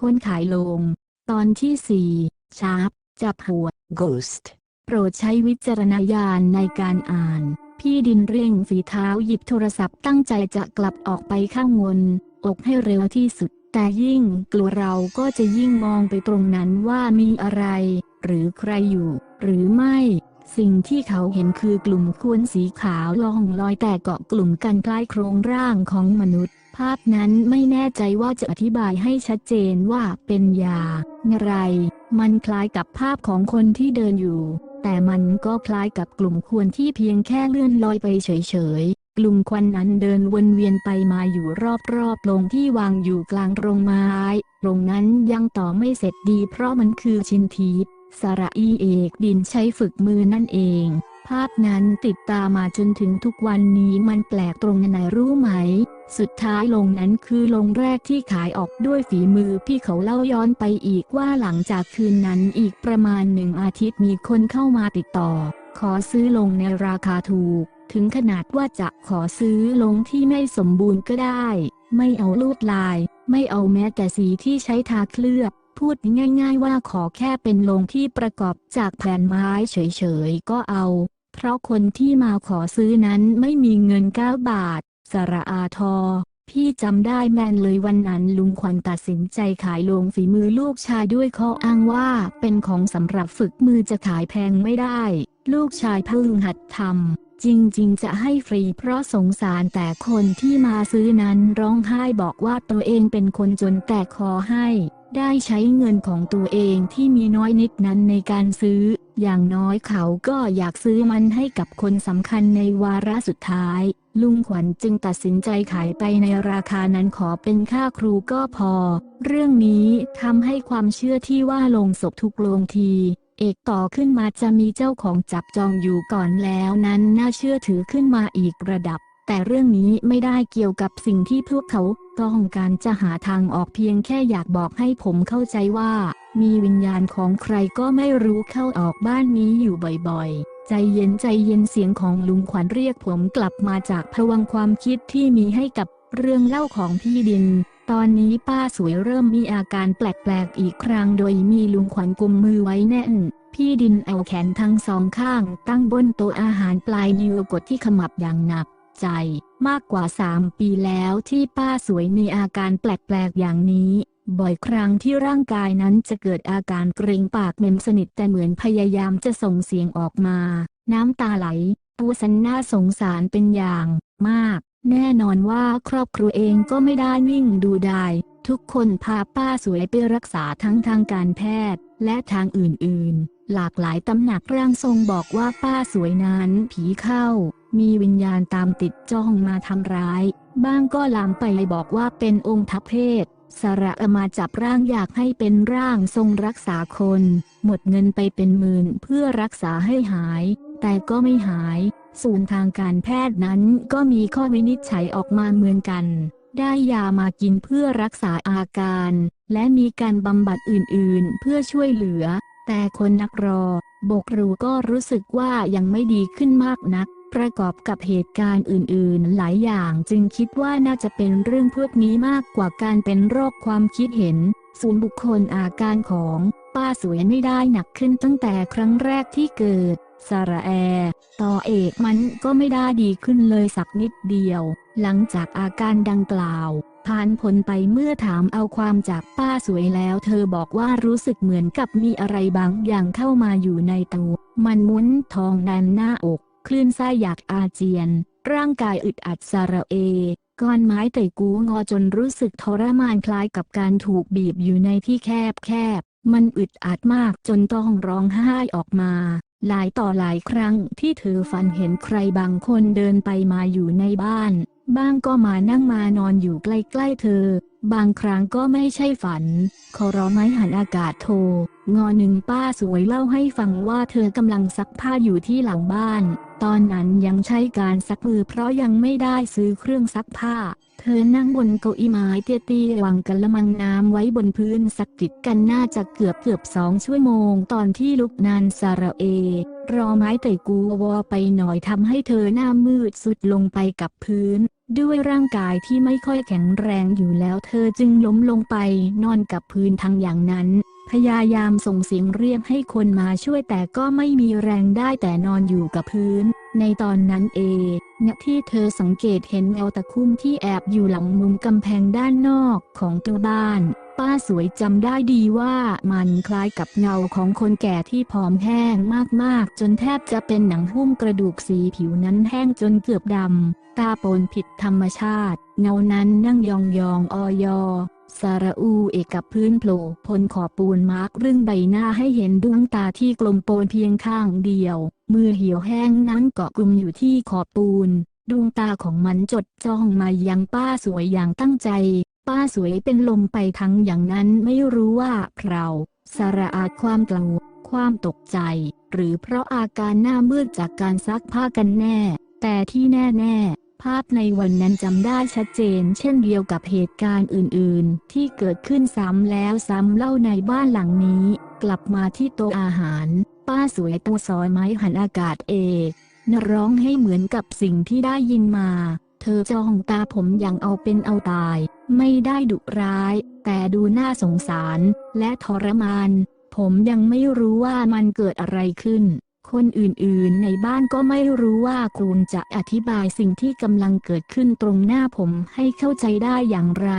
คนขายลง ตอนที่สี่ชาร์ปจับหัว Ghost. โปรดใช้วิจารณญาณในการอ่าน พี่ดินเร่งฝีเท้าหยิบโทรศัพท์ตั้งใจจะกลับออกไปข้างบนอกให้เร็วที่สุด แต่ยิ่งกลัวเราก็จะยิ่งมองไปตรงนั้นว่ามีอะไร หรือใครอยู่ หรือไม่ สิ่งที่เขาเห็นคือกลุ่มควนสีขาวล่องลอยแต่เกาะกลุ่มกันคล้ายโครงร่างของมนุษย์ ภาพนั้นไม่แน่ใจว่าจะอธิบายให้ชัดเจนว่าเป็นยาอะไร มันคล้ายกับภาพของคนที่เดินอยู่ แต่มันก็คล้ายกับกลุ่มควนที่เพียงแค่เลื่อนลอยไปเฉยๆ กลุ่มควันนั้นเดินวนเวียนไปมาอยู่รอบๆลงที่วางอยู่กลางโรงไม้โรงนั้นยังต่อไม่เสร็จดีเพราะมันคือชินทีปสระอีเอกดินใช้ฝึกมือนั่นเอง ภาพนั้นติดตามาจนถึงทุกวันนี้มันแปลกตรงไหนรู้ไหม สุดท้ายลงนั้นคือลงแรกที่ขายออกด้วยฝีมือพี่เขาเล่าย้อนไปอีกว่าหลังจากคืนนั้นอีกประมาณหนึ่งอาทิตย์มีคนเข้ามาติดต่อ ขอซื้อลงในราคาถูก ถึงขนาดว่าจะขอซื้อลงที่ไม่สมบูรณ์ก็ได้ ไม่เอาลวดลาย ไม่เอาแม้แต่สีที่ใช้ทาเคลือบพูดง่ายๆว่าขอแค่เป็นลงที่ประกอบจากแผ่นไม้เฉยๆ ก็เอา เพราะคนที่มาขอซื้อนั้นไม่มีเงิน 9 บาท สระอาทอ พี่จำได้แม่นเลยวันนั้นลุงขวัญตัดสินใจขายโลงฝีมือลูกชายด้วยข้ออ้างว่าเป็นของสำหรับฝึกมือจะขายแพงไม่ได้ ลูกชายเพิ่งหัดทำจริงๆ จะให้ฟรีเพราะสงสารแต่คนที่มาซื้อนั้นร้องไห้บอกว่าตัวเองเป็นคนจนแต่ขอให้ได้ใช้เงินของตัวเองที่มีน้อยนิดนั้นในการซื้อ อย่างน้อยเขาก็อยากซื้อมันให้กับคนสำคัญในวาระสุดท้าย ลุงขวัญจึงตัดสินใจขายไปในราคานั้นขอเป็นค่าครูก็พอ เรื่องนี้ทำให้ความเชื่อที่ว่าลงศพทุกโรงที เอกต่อขึ้นมาจะมีเจ้าของจับจองอยู่ก่อนแล้วนั้นน่าเชื่อถือขึ้นมาอีกระดับ แต่เรื่องนี้ไม่ได้เกี่ยวกับสิ่งที่พวกเขาต้องการจะหาทางออกเพียงแค่อยากบอกให้ผมเข้าใจว่า มีวิญญาณของใครก็ไม่รู้เข้าออกบ้านนี้อยู่บ่อยๆ ใจเย็นใจเย็นเสียงของลุงขวัญเรียกผมกลับมาจากพวังความคิดที่มีให้กับเรื่องเล่าของพี่ดิน ตอนนี้ป้าสวยเริ่มมีอาการแปลกๆอีกครั้งโดยมีลุงขวัญกุมมือไว้แน่น พี่ดินเอาแขนทั้งสองข้าง ตั้งบนโต๊ะอาหารปลายนิ้วกดที่ขมับอย่างหนัก ใจมากกว่า3ปีแล้วที่ป้าสวยมีอาการแปลกๆอย่างนี้ บ่อยครั้งที่ร่างกายนั้นจะเกิดอาการเกรงปากเมมสนิทแต่เหมือนพยายามจะส่งเสียงออกมา น้ำตาไหลปูสันน่าสงสารเป็นอย่างมาก แน่นอนว่าครอบครัวเองก็ไม่ได้นิ่งดูได้ ทุกคนพาป้าสวยไปรักษาทั้งทางการแพทย์ และทางอื่นๆ หลากหลายตำหนักร่างทรงบอกว่าป้าสวยนั้นผีเข้า มีวิญญาณตามติดจ้องมาทำร้าย บ้างก็ลามไปบอกว่าเป็นองค์ทัพเพศสระมาจับร่างอยากให้เป็นร่างทรงรักษาคน หมดเงินไปเป็นหมื่นเพื่อรักษาให้หาย แต่ก็ไม่หาย ศูนย์ทางการแพทย์นั้นก็มีข้อวินิจฉัยออกมาเหมือนกัน ได้ยามากินเพื่อรักษาอาการ และมีการบำบัดอื่นๆ เพื่อช่วยเหลือ แต่คนนักรอบกรูก็รู้สึกว่ายังไม่ดีขึ้นมากนัก ประกอบกับเหตุการณ์อื่นๆ หลายอย่างจึงคิดว่าน่าจะเป็นเรื่องพวกนี้มากกว่าการเป็นโรคความคิดเห็น ศูนย์บุคคลอาการของ ป้าสวยไม่ได้หนักขึ้นตั้งแต่ครั้งแรกที่เกิดสระแอ ต่อเอกมันก็ไม่ได้ดีขึ้นเลยสักนิดเดียว หลังจากอาการดังกล่าว ผ่านผลไปเมื่อถามเอาความจากป้าสวยแล้ว เธอบอกว่ารู้สึกเหมือนกับมีอะไรบางอย่างเข้ามาอยู่ในตัว มันมุนทองแน่นหน้าอก คลื่นไส้อยากอาเจียน ร่างกายอึดอัดสระเอ ก้อนไม้ไต่กูงอจนรู้สึกทรมานคล้ายกับการถูกบีบอยู่ในที่แคบแคบ มันอึดอัดมากจนต้องร้องไห้ออกมา หลายต่อหลายครั้งที่เธอฝันเห็นใครบางคนเดินไปมาอยู่ในบ้าน บ้างก็มานั่งมานอนอยู่ใกล้ๆเธอ บางครั้งก็ไม่ใช่ฝัน ขอร้องไม้หันอากาศโทร งอหนึ่งป้าสวยเล่าให้ฟังว่าเธอกำลังซักผ้าอยู่ที่หลังบ้าน ตอนนั้นยังใช้การซักมือเพราะยังไม่ได้ซื้อเครื่องซักผ้า ธอนั่งบนเก้าอี้ไม้เตี้ยๆวางกระมังน้ำไว้บนพื้นสักกิดกันน่าจะเกือบเกือบสองชั่วโมง ตอนที่ลุกนานสาระเอ รอไม้ไต่กูวอไปหน่อยทำให้เธอหน้ามืดสุดลงไปกับพื้น ด้วยร่างกายที่ไม่ค่อยแข็งแรงอยู่แล้วเธอจึงล้มลงไปนอนกับพื้นทั้งอย่างนั้น พยายามส่งเสียงเรียกให้คนมาช่วยแต่ก็ไม่มีแรงได้แต่นอนอยู่กับพื้น ในตอนนั้นเองที่เธอสังเกตเห็นเงาตะคุ่มที่แอบอยู่หลังมุมกำแพงด้านนอกของตัวบ้าน ป้าสวยจำได้ดีว่ามันคล้ายกับเงาของคนแก่ที่ผอมแห้งมากๆ จนแทบจะเป็นหนังหุ้มกระดูกสีผิวนั้นแห้งจนเกือบดำตาปนผิดธรรมชาติ เงานั้นนั่งยองยองออยอ สาระอูเอกกับพื้นโผล่พ้นขอบปูนมาร์กรึ่งใบหน้าให้เห็นดวงตาที่กลมโปนเพียงข้างเดียว มือเหี่ยวแห้งนั้นเกาะกลุ่มอยู่ที่ขอบปูน ดวงตาของมันจดจ้องมายังป้าสวยอย่างตั้งใจ ป้าสวยเป็นลมไปทั้งอย่างนั้นไม่รู้ว่าเราสาระอาความกลัวความตกใจ หรือเพราะอาการหน้ามืดจากการซักผ้ากันแน่ แต่ที่แน่ ๆ ภาพในวันนั้นจำได้ชัดเจน เช่นเดียวกับเหตุการณ์อื่นๆ ที่เกิดขึ้นซ้ำแล้วซ้ำเล่าในบ้านหลังนี้ กลับมาที่โต๊ะอาหาร ป้าสวยตัวซอยไม้หันอากาศเอกนร้องให้เหมือนกับสิ่งที่ได้ยินมา เธอจ้องตาผมอย่างเอาเป็นเอาตาย ไม่ได้ดุร้าย แต่ดูน่าสงสาร และทรมาน ผมยังไม่รู้ว่ามันเกิดอะไรขึ้น คนอื่นๆ ในบ้านก็ไม่รู้ว่าคุณจะอธิบายสิ่งที่กำลังเกิดขึ้นตรงหน้าผมให้เข้าใจได้อย่างไร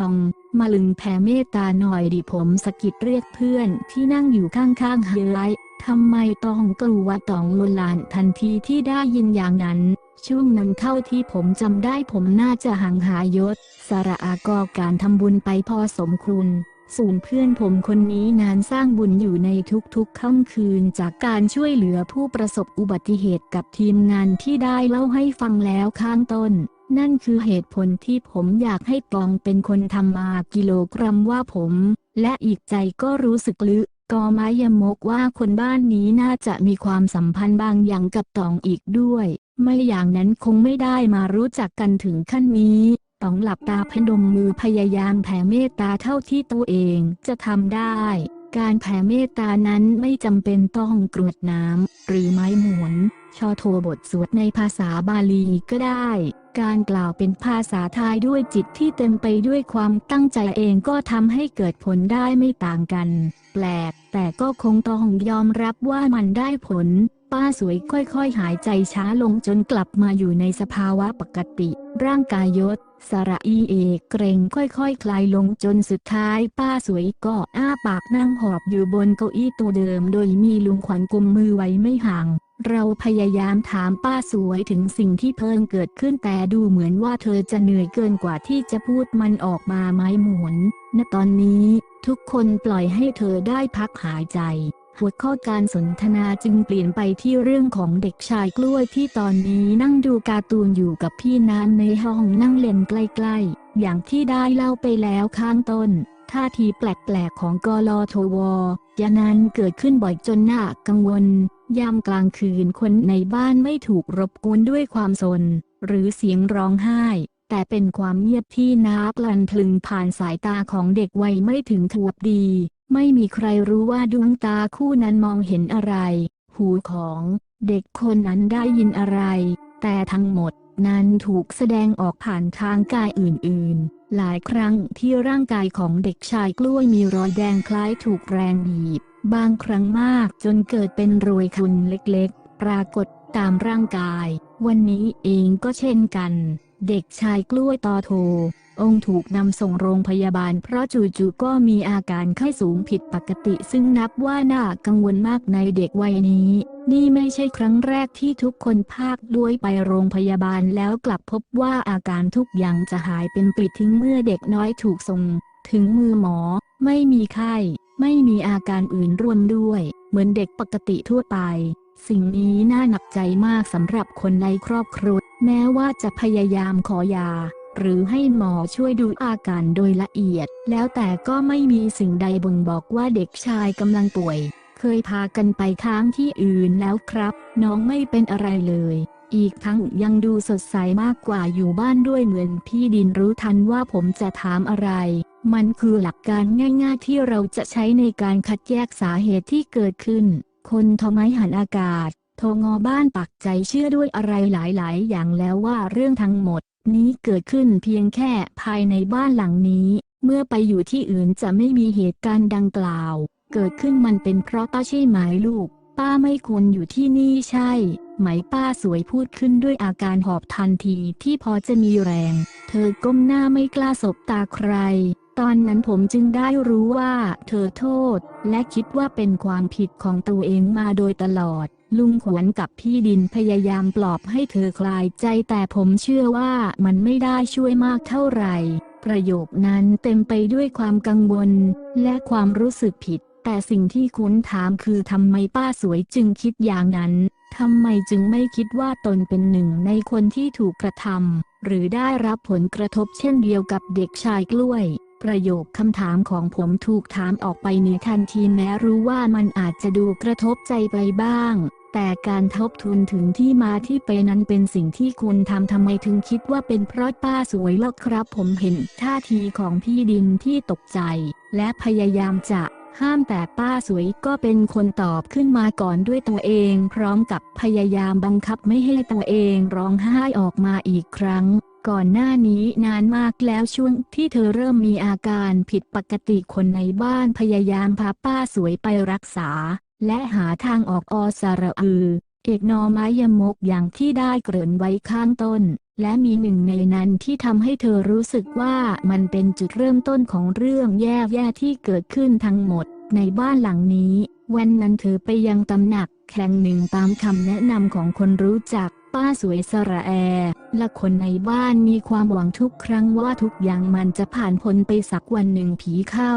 ตอง มาลึงแผ่เมตตาหน่อยดิผมสกิดเรียกเพื่อนที่นั่งอยู่ข้างๆเฮ้ยทำไมต้องกลัวต้องลวนลานทันทีที่ได้ยินอย่างนั้นช่วงนั้นเท่าที่ผมจำได้ผมน่าจะห่างหายศสาระอากอการทำบุญไปพอสมควร สูนเพื่อนผมคนนี้นานสร้างบุญอยู่ในทุกๆค่ำคืนจากการช่วยเหลือผู้ประสบอุบัติเหตุกับทีมงานที่ได้เล่าให้ฟังแล้วข้างต้น นั่นคือเหตุผลที่ผมอยากให้ปองเป็นคนทำมากิโลกรัมว่าผม และอีกใจก็รู้สึกลึกกอไม้ยมกว่าคนบ้านนี้น่าจะมีความสัมพันธ์บางอย่างกับตองอีกด้วย ไม่อย่างนั้นคงไม่ได้มารู้จักกันถึงขั้นนี้ ตองหลับตาพนมมือพยายามแผ่เมตตาเท่าที่ตัวเองจะทำได้ การแผ่เมตตานั้นไม่จำเป็นต้องกรวดน้ำหรือไม้หมุนชอโทบทสวดในภาษาบาลีก็ได้ การกล่าวเป็นภาษาไทยด้วยจิตที่เต็มไปด้วยความตั้งใจเองก็ทำให้เกิดผลได้ไม่ต่างกัน แปลก แต่ก็คงต้องยอมรับว่ามันได้ผล ป้าสวยค่อยๆ หายใจช้าลงจนกลับมาอยู่ในสภาวะปกติ ร่างกายยศสระอีเอกเกรงค่อยๆคคลายลงจนสุดท้าย ป้าสวยก็อ้าปากนั่งหอบอยู่บนเก้าอี้ตัวเดิม โดยมีลุงขวัญกุมมือไว้ไม่ห่าง เราพยายามถามป้าสวยถึงสิ่งที่เพิ่งเกิดขึ้นแต่ดูเหมือนว่าเธอจะเหนื่อยเกินกว่าที่จะพูดมันออกมาไม้หมุนณตอนนี้ ทุกคนปล่อยให้เธอได้พักหายใจ หัวข้อการสนทนาจึงเปลี่ยนไปที่เรื่องของเด็กชายกล้วยที่ตอนนี้นั่งดูการ์ตูนอยู่กับพี่น้ำในห้องนั่งเล่นใกล้ๆ อย่างที่ได้เล่าไปแล้วข้างต้น ท่าทีแปลกๆของกลอทวยานั้นเกิดขึ้นบ่อยจนน่ากังวล ยามกลางคืนคนในบ้านไม่ถูกรบกวนด้วยความสน หรือเสียงร้องไห้แต่เป็นความเงียบที่นับลันพลึงผ่านสายตาของเด็กวัยไม่ถึงขวบดี ไม่มีใครรู้ว่าดวงตาคู่นั้นมองเห็นอะไร หูของเด็กคนนั้นได้ยินอะไร แต่ทั้งหมดนั้นถูกแสดงออกผ่านทางกายอื่นๆ หลายครั้งที่ร่างกายของเด็กชายกล้วยมีรอยแดงคล้ายถูกแรงบีบ บางครั้งมากจนเกิดเป็นรอยคุนเล็กๆ ปรากฏตามร่างกาย วันนี้เองก็เช่นกัน เด็กชายกล้วยตอโท องค์ถูกนำส่งโรงพยาบาลเพราะจู่ๆก็มีอาการไข้สูงผิดปกติซึ่งนับว่าน่ากังวลมากในเด็กวัยนี้ นี่ไม่ใช่ครั้งแรกที่ทุกคนภาคด้วยไปโรงพยาบาลแล้วกลับพบว่าอาการทุกอย่างจะหายเป็นปลิดทิ้งเมื่อเด็กน้อยถูกส่ง ถึงมือหมอ ไม่มีไข้ ไม่มีอาการอื่นร่วมด้วย เหมือนเด็กปกติทั่วไป สิ่งนี้น่าหนักใจมากสำหรับคนในครอบครัว แม้ว่าจะพยายามขอยา หรือให้หมอช่วยดูอาการโดยละเอียด แล้วแต่ก็ไม่มีสิ่งใดบ่งบอกว่าเด็กชายกำลังป่วย เคยพากันไปค้างที่อื่นแล้วครับ น้องไม่เป็นอะไรเลย อีกทั้งยังดูสดใสมากกว่าอยู่บ้านด้วยเหมือนพี่ดินรู้ทันว่าผมจะถามอะไร มันคือหลักการง่าย ๆ ที่เราจะใช้ในการคัดแยกสาเหตุที่เกิดขึ้น คนทอไม้หันอากาศ โทงอบ้านปักใจเชื่อด้วยอะไรหลายๆ อย่างแล้วว่าเรื่องทั้งหมด นี้เกิดขึ้นเพียงแค่ภายในบ้านหลังนี้ เมื่อไปอยู่ที่อื่นจะไม่มีเหตุการณ์ดังกล่าว เกิดขึ้นมันเป็นเพราะป้าใช่ไหมลูก ป้าไม่ควรอยู่ที่นี่ใช่ ไหมป้าสวยพูดขึ้นด้วยอาการหอบทันทีที่พอจะมีแรง เธอก้มหน้าไม่กล้าสบตาใครตอนนั้นผมจึงได้รู้ว่าเธอโทษ และคิดว่าเป็นความผิดของตัวเองมาโดยตลอด ลุงขวนกับพี่ดินพยายามปลอบให้เธอคลายใจแต่ผมเชื่อว่ามันไม่ได้ช่วยมากเท่าไหร่ ประโยคนั้นเต็มไปด้วยความกังวล และความรู้สึกผิด แต่สิ่งที่คุณถามคือทำไมป้าสวยจึงคิดอย่างนั้นทำไมจึงไม่คิดว่าตนเป็นหนึ่งในคนที่ถูกกระทำหรือได้รับผลกระทบเช่นเดียวกับเด็กชายกล้วย ประโยคคำถามของผมถูกถามออกไปในทันทีแม้รู้ว่ามันอาจจะดูกระทบใจไปบ้าง แต่การทบทวนถึงที่มาที่ไปนั้นเป็นสิ่งที่คุณทำทำไมถึงคิดว่าเป็นเพราะป้าสวยล่ะครับ ผมเห็นท่าทีของพี่ดินที่ตกใจ และพยายามจะห้ามแต่ป้าสวยก็เป็นคนตอบขึ้นมาก่อนด้วยตัวเอง พร้อมกับพยายามบังคับไม่ให้ตัวเองร้องไห้ออกมาอีกครั้ง ก่อนหน้านี้นานมากแล้วช่วงที่เธอเริ่มมีอาการผิดปกติคนในบ้านพยายามพาป้าสวยไปรักษา และหาทางออกอสระอือ เอกนอไม้ยมกอย่างที่ได้เกริ่นไว้ข้างต้น และมีหนึ่งในนั้นที่ทำให้เธอรู้สึกว่ามันเป็นจุดเริ่มต้นของเรื่องแย่ๆที่เกิดขึ้นทั้งหมด ในบ้านหลังนี้ วันนั้นเธอไปยังตำหนักแข่งหนึ่งตามคำแนะนำของคนรู้จัก ป้าสวยสระแอ และคนในบ้านมีความหวังทุกครั้งว่าทุกอย่างมันจะผ่านพ้นไปสักวันหนึ่งผีเข้า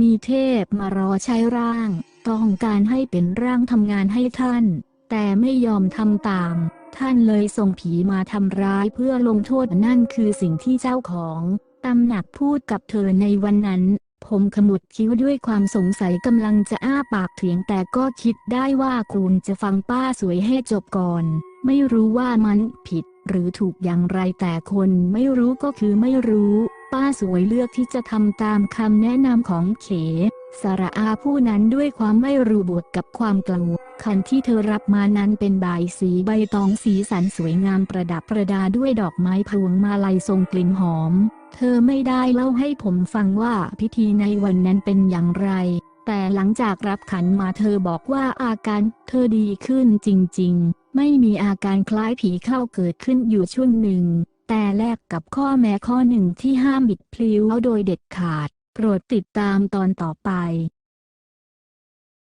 มีเทพมารอใช้ร่าง ต้องการให้เป็นร่างทำงานให้ท่าน แต่ไม่ยอมทำตาม ท่านเลยส่งผีมาทำร้ายเพื่อลงโทษนั่นคือสิ่งที่เจ้าของตำหนักพูดกับเธอในวันนั้น ผมขมุดคิ้วด้วยความสงสัยกำลังจะอ้าปากเถียงแต่ก็คิดได้ว่าคุณจะฟังป้าสวยให้จบก่อน ไม่รู้ว่ามันผิด หรือถูกอย่างไรแต่คนไม่รู้ก็คือไม่รู้ ป้าสวยเลือกที่จะทำตามคำแนะนำของเข สระอาผู้นั้นด้วยความไม่รู้บทกับความกลัวคันที่เธอรับมานั้นเป็นใบสีใบตองสีสันสวยงามประดับประดาด้วยดอกไม้พวงมาลัยทรงกลิ่นหอม เธอไม่ได้เล่าให้ผมฟังว่าพิธีในวันนั้นเป็นอย่างไร แต่หลังจากรับขันมาเธอบอกว่าอาการเธอดีขึ้นจริงๆ ไม่มีอาการคล้ายผีเข้าเกิดขึ้นอยู่ช่วงหนึ่ง แต่แลกกับข้อแม้ข้อหนึ่งที่ห้ามบิดพลิ้วโดยเด็ดขาด โปรดติดตามตอนต่อไป